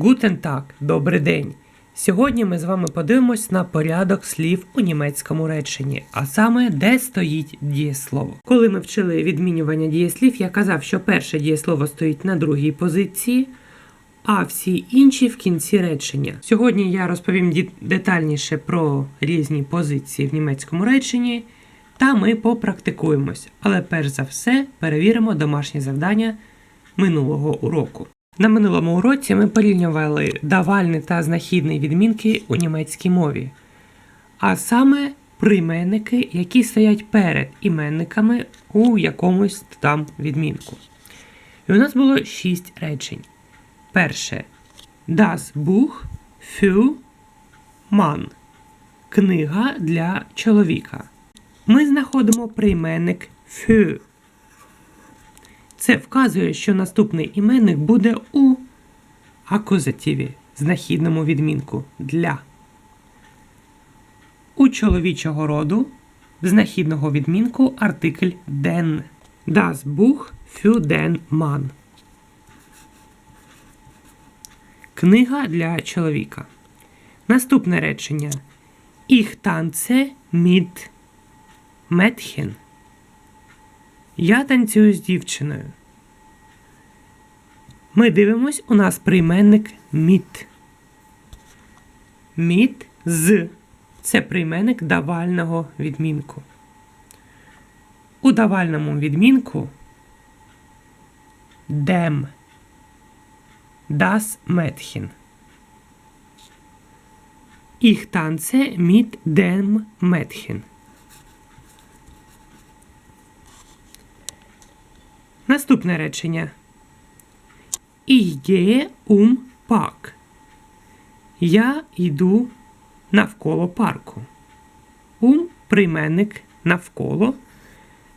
Гутен так, добрий день. Сьогодні ми з вами подивимось на порядок слів у німецькому реченні, а саме де стоїть дієслово. Коли ми вчили відмінювання дієслів, я казав, що перше дієслово стоїть на другій позиції, а всі інші в кінці речення. Сьогодні я розповім детальніше про різні позиції в німецькому реченні, та ми попрактикуємось. Але перш за все перевіримо домашнє завдання минулого уроку. На минулому уроці ми порівнювали давальний та знахідний відмінки у німецькій мові, а саме прийменники, які стоять перед іменниками у якомусь там відмінку. І у нас було шість речень. Перше Das Buch für Mann. Книга для чоловіка. Ми знаходимо прийменник für. Це вказує, що наступний іменник буде у акузативі, знахідному відмінку для. У чоловічого роду знахідного відмінку артикль den. Das Buch für den Mann. Книга для чоловіка. Наступне речення. Ich tanze mit Mädchen. Я танцюю з дівчиною. Ми дивимось, у нас прийменник mit. Mit з. Це прийменник давального відмінку. У давальному відмінку dem. Das Mädchen. Ich tanze mit dem Mädchen. Наступне речення. Gehe um Park. Я йду навколо парку. Um прийменник навколо.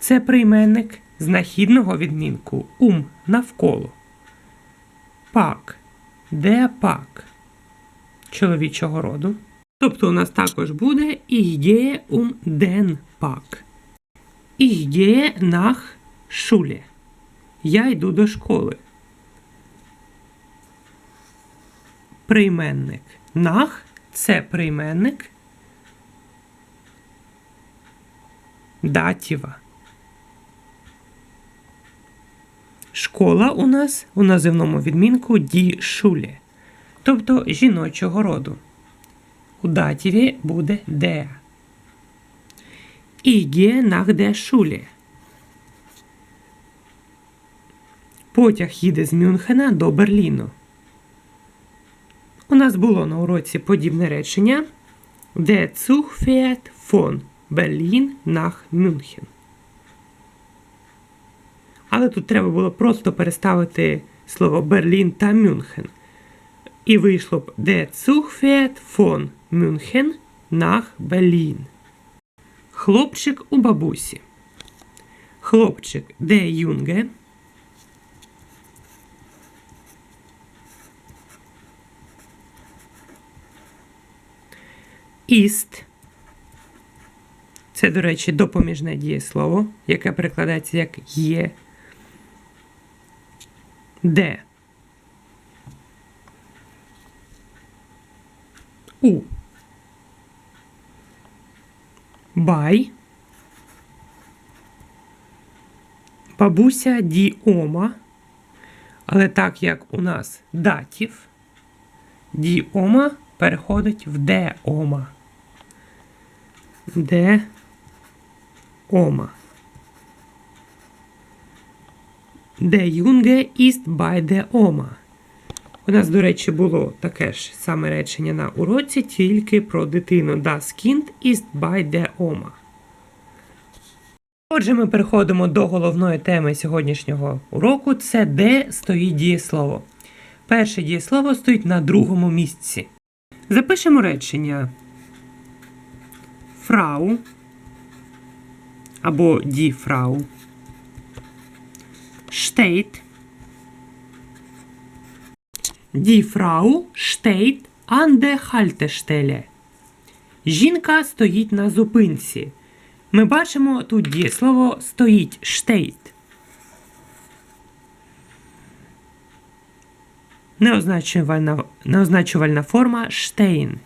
Це прийменник знахідного відмінку. Um навколо. Пак. Де пак? Чоловічого роду. Тобто у нас також буде um den Park. Ich gehe nach Schule. Я йду до школи. Прийменник. Нах це прийменник датіва. Школа у нас у називному відмінку ді шулі, тобто жіночого роду. У датіві буде де. Ich gehe nach der Потяг їде з Мюнхена до Берліну. У нас було на уроці подібне речення. Der Zug fährt von Berlin nach München. Але тут треба було просто переставити слово Берлін та Мюнхен. І вийшло б Der Zug fährt von München nach Berlin. Хлопчик у бабусі. Хлопчик де Юнге. Іст. Це, до речі, допоміжне дієслово, яке перекладається як є. Де. У. Бай. Бабуся діома. Але так як у нас датів, діома переходить в деома. Де ома. Де юнге іст бай де ома. У нас, до речі, було таке ж саме речення на уроці, тільки про дитину Das Kind ist bei der Oma. Отже, ми переходимо до головної теми сьогоднішнього уроку це де стоїть дієслово. Перше дієслово стоїть на другому місці. Запишемо речення Фрау або ді фрау. Die Frau steht an der Haltestelle. Жінка стоїть на зупинці. Ми бачимо тут дієслово стоїть steht. Неозначувальна, неозначувальна форма штейн.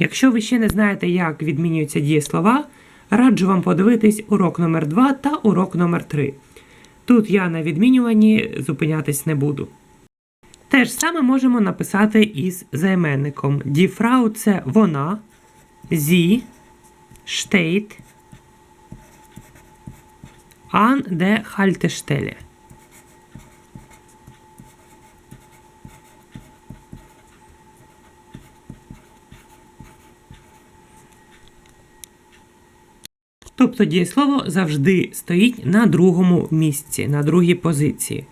Якщо ви ще не знаєте, як відмінюються дієслова, раджу вам подивитись урок номер 2 та урок номер 3. Тут я на відмінюванні зупинятись не буду. Те ж саме можемо написати із займенником. Діфрау це вона, зі, штейт, ан де хальтештеле. Тобто дієслово завжди стоїть на другому місці, на другій позиції.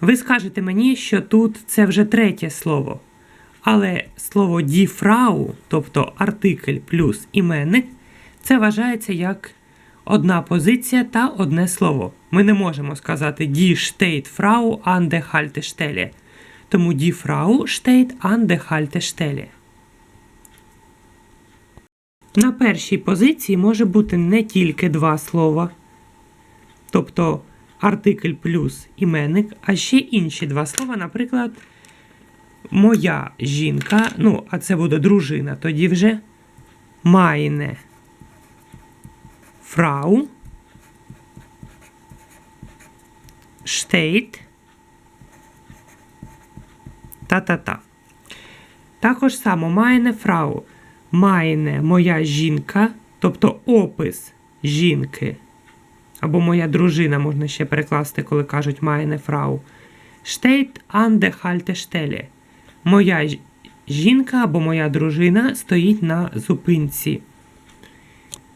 Ви скажете мені, що тут це вже третє слово. Але слово діфрау, тобто артикль плюс іменник, це вважається як одна позиція та одне слово. Ми не можемо сказати die steht Frau an der Haltestelle. Тому die Frau steht an der Haltestelle. На першій позиції може бути не тільки два слова, тобто артикль плюс іменник, а ще інші два слова, наприклад, моя жінка, ну, а це буде дружина, тоді вже майне фрау, штейт, та-та-та. Також само майне фрау. Майне моя жінка, тобто опис жінки. Або моя дружина можна ще перекласти, коли кажуть майне фрау. Штейт анде хальте штелі. Моя жінка або моя дружина стоїть на зупинці.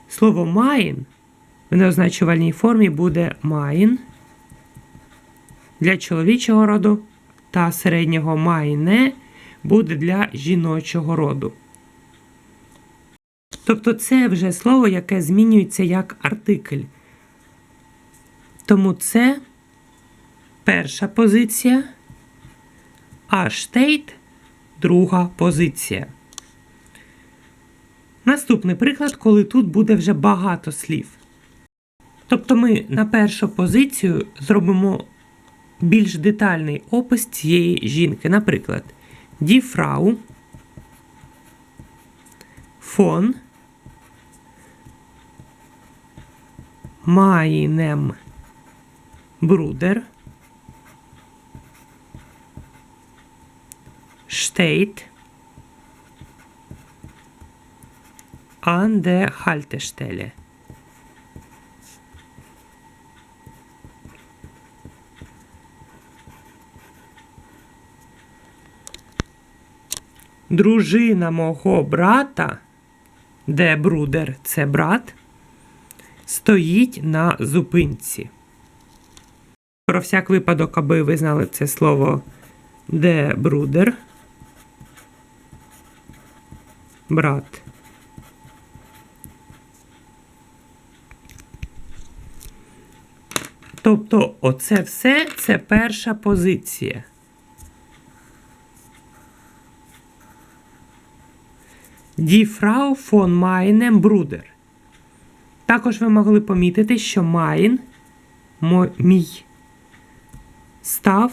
Слово майн в неозначувальній формі буде майн для чоловічого роду та середнього майне буде для жіночого роду. Тобто це вже слово, яке змінюється як артикль. Тому це перша позиція, а штейт друга позиція. Наступний приклад, коли тут буде вже багато слів. Тобто ми на першу позицію зробимо більш детальний опис цієї жінки. Наприклад, die Frau meinem Bruder steht an der. Дружина мого брата, де брудер це брат, стоїть на зупинці. Про всяк випадок, аби ви знали це слово де брудер. Брат. Тобто, оце все це перша позиція. Die Frau von meinem Bruder. Також ви могли помітити, що майн мій став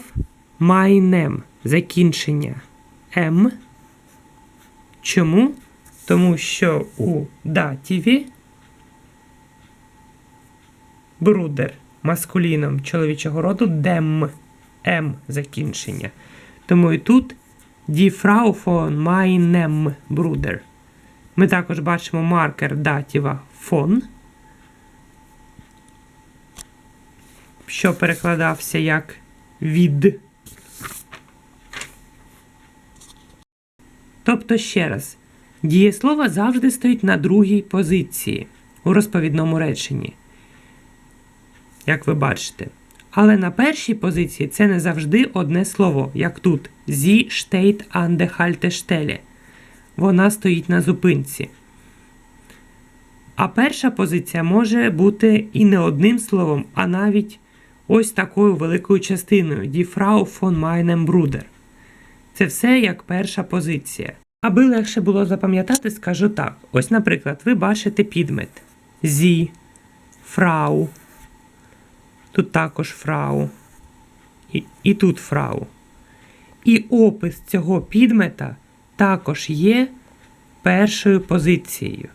майнем закінчення М. Чому? Тому що у датіві брудер маскуліном чоловічого роду дем М закінчення. Тому і тут Frau von meinem Bruder. Ми також бачимо маркер датіва фон, що перекладався як від. Тобто, ще раз, дієслово завжди стоїть на другій позиції у розповідному реченні, як ви бачите. Але на першій позиції це не завжди одне слово, як тут зі штейт анде хальте. Вона стоїть на зупинці. А перша позиція може бути і не одним словом, а навіть ось такою великою частиною Die Frau von meinem Bruder. Це все як перша позиція. Аби легше було запам'ятати, скажу так. Ось, наприклад, ви бачите підмет. Зі, фрау. Тут також фрау. і, і тут фрау. І опис цього підмета також є першою позицією.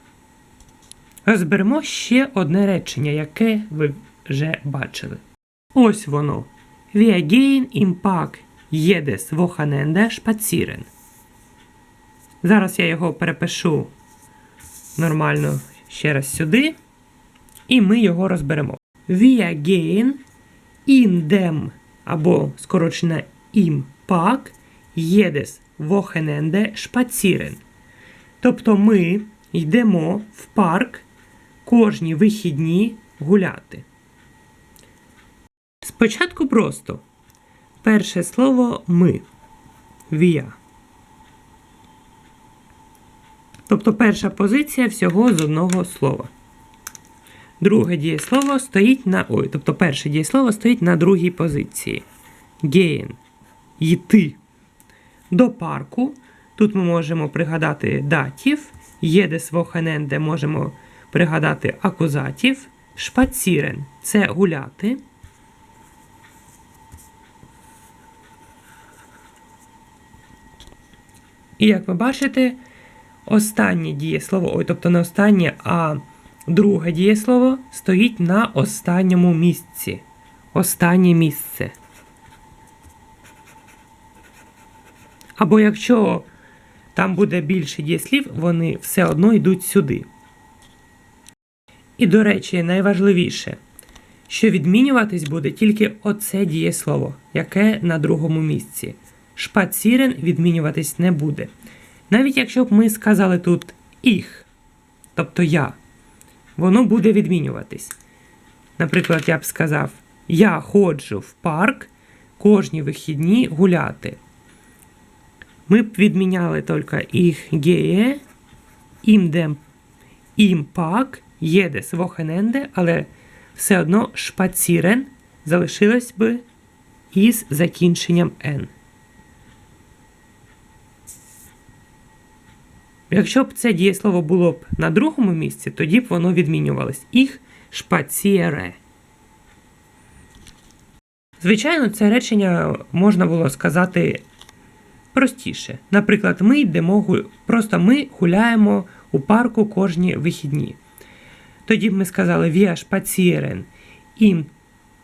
Розберемо ще одне речення, яке ви вже бачили. Ось воно. Wir gehen im Park spazieren. Зараз я його перепишу нормально ще раз сюди. І ми його розберемо. Wir gehen або скорочена im Park jedes Wochenende spazieren. Тобто ми йдемо в парк кожні вихідні гуляти. Спочатку просто. Перше слово ми. Вія. Тобто перша позиція всього з одного слова. Друге дієслово стоїть на. Ой, тобто перше дієслово стоїть на другій позиції. Гейн. Йти. До парку. Тут ми можемо пригадати датів. Єдес вохененде можемо пригадати акузатів. Шпацірен це гуляти. І як ви бачите, останнє дієслово, ой, тобто не останнє, а друге дієслово стоїть на останньому місці. Останнє місце. Або якщо там буде більше дієслів, вони все одно йдуть сюди. І, до речі, найважливіше, що відмінюватись буде тільки оце дієслово, яке на другому місці. Шпацірен відмінюватись не буде. Навіть якщо б ми сказали тут їх, тобто я, воно буде відмінюватись. Наприклад, я б сказав: Я ходжу в парк кожні вихідні гуляти. Ми б відміняли тільки їх геє, ім дем ім пак, єдес вохененде, але все одно шпацірен залишилось би із закінченням Н. Якщо б це дієслово було б на другому місці, тоді б воно відмінювалось. Їх шпацієре. Звичайно, це речення можна було сказати простіше. Наприклад, ми йдемо просто ми гуляємо у парку кожні вихідні. Тоді б ми сказали «Wir spazieren im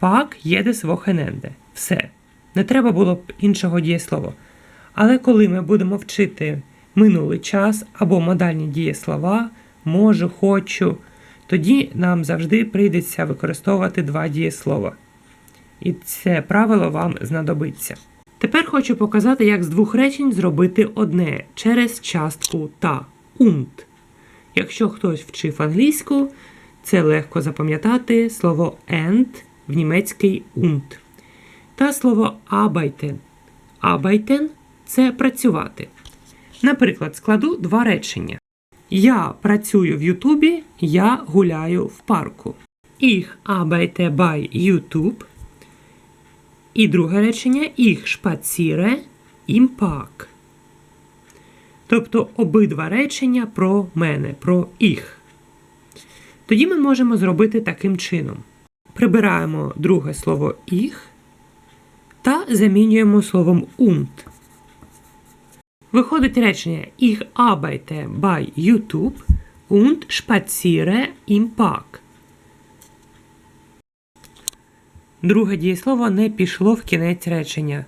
Park jedes Wochenende». Все. Не треба було б іншого дієслова. Але коли ми будемо вчити минулий час або модальні дієслова, можу, хочу, тоді нам завжди прийдеться використовувати два дієслова. І це правило вам знадобиться. Тепер хочу показати, як з двох речень зробити одне через частку та und. Якщо хтось вчив англійську, це легко запам'ятати слово and в німецький und. Та слово arbeiten. Arbeiten – це працювати. Наприклад, складу два речення. Я працюю в Ютубі, я гуляю в парку. Ich arbeite bei YouTube. І друге речення Ich spaziere im Park. Тобто обидва речення про мене, про ich. Тоді ми можемо зробити таким чином. Прибираємо друге слово ich та замінюємо словом und. Виходить речення Ich arbeite bei YouTube und spaziere im Park. Друге дієслово не пішло в кінець речення.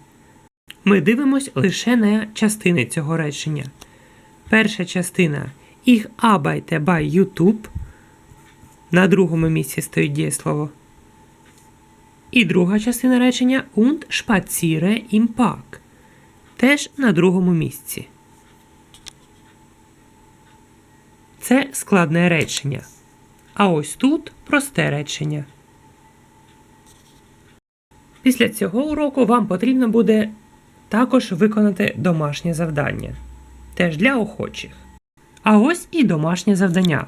Ми дивимось лише на частини цього речення. Перша частина Ich arbeite bei YouTube. На другому місці стоїть дієслово. І друга частина речення und spaziere im Park. Теж на другому місці. Це складне речення. А ось тут просте речення. Після цього уроку вам потрібно буде також виконати домашнє завдання. Теж для охочих. А ось і домашнє завдання.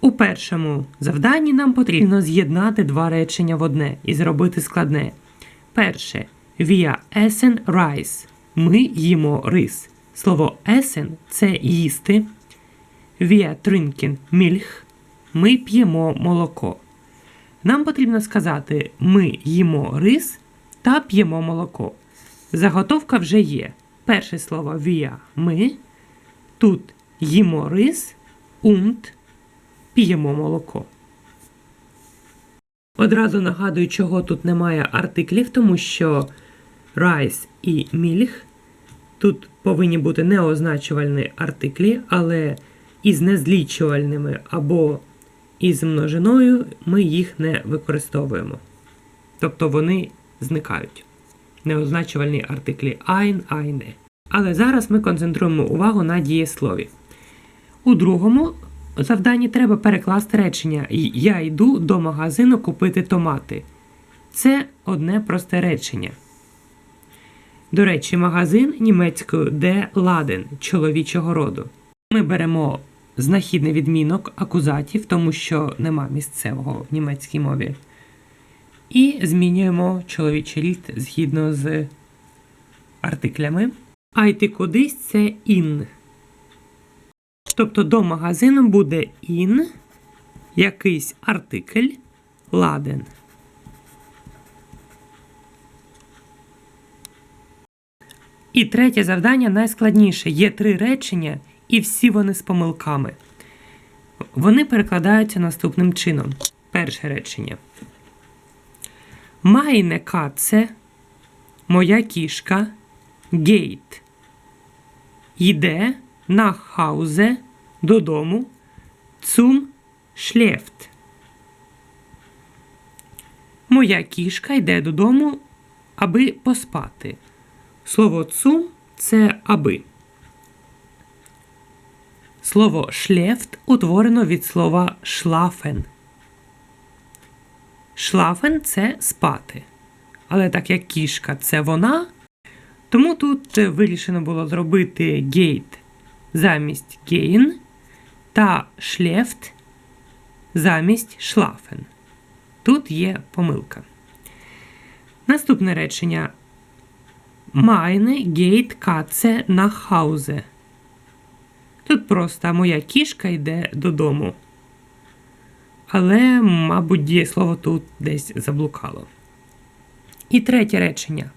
У першому завданні нам потрібно з'єднати два речення в одне і зробити складне. Перше. Wir essen Reis. Ми їмо рис. Слово essen – це їсти. Wir trinken Milch. Ми п'ємо молоко. Нам потрібно сказати ми їмо рис та п'ємо молоко. Заготовка вже є. Перше слово вія ми. Тут їмо рис, und п'ємо молоко. Одразу нагадую, чого тут немає артиклів, тому що rice і мільх тут повинні бути неозначувальні артиклі, але із незлічувальними або із множиною ми їх не використовуємо. Тобто вони зникають. Неозначувальні артиклі ein, eine. Але зараз ми концентруємо увагу на дієслові. У другому завданні треба перекласти речення Я йду до магазину купити томати. Це одне просте речення. До речі, магазин німецькою де ладен чоловічого роду. Ми беремо знахідний відмінок акузатів, тому що нема місцевого в німецькій мові. І змінюємо чоловічий рід згідно з артиклями. А йти кудись це ін. Тобто до магазину буде ін, якийсь артикль, ладен. І третє завдання найскладніше. Є три речення, і всі вони з помилками. Вони перекладаються наступним чином. Перше речення. Майне каце, моя кішка, гейт. Йде на хаузе додому, цум шлєфт. Моя кішка йде додому, аби поспати. Слово цум це аби. Слово шлєфт утворено від слова шлафен. Шлафен це спати. Але так як кішка це вона, тому тут вирішено було зробити гейт замість гейн та шлєфт замість шлафен. Тут є помилка. Наступне речення. Meine geht Katze nach Hause. Тут просто моя кішка йде додому. Але, мабуть, дієслово тут десь заблукало. І третє речення.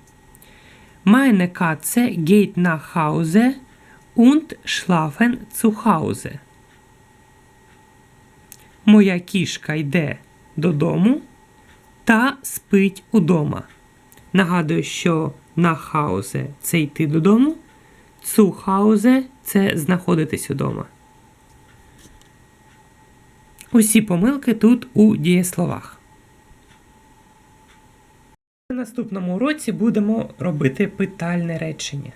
Meine Katze geht nach Hause und schlafen zu Hause. Моя кішка йде додому та спить удома. Нагадую, що на хаузе це йти додому, цу хаузе це знаходитись удома. Усі помилки тут у дієсловах. На наступному уроці будемо робити питальне речення.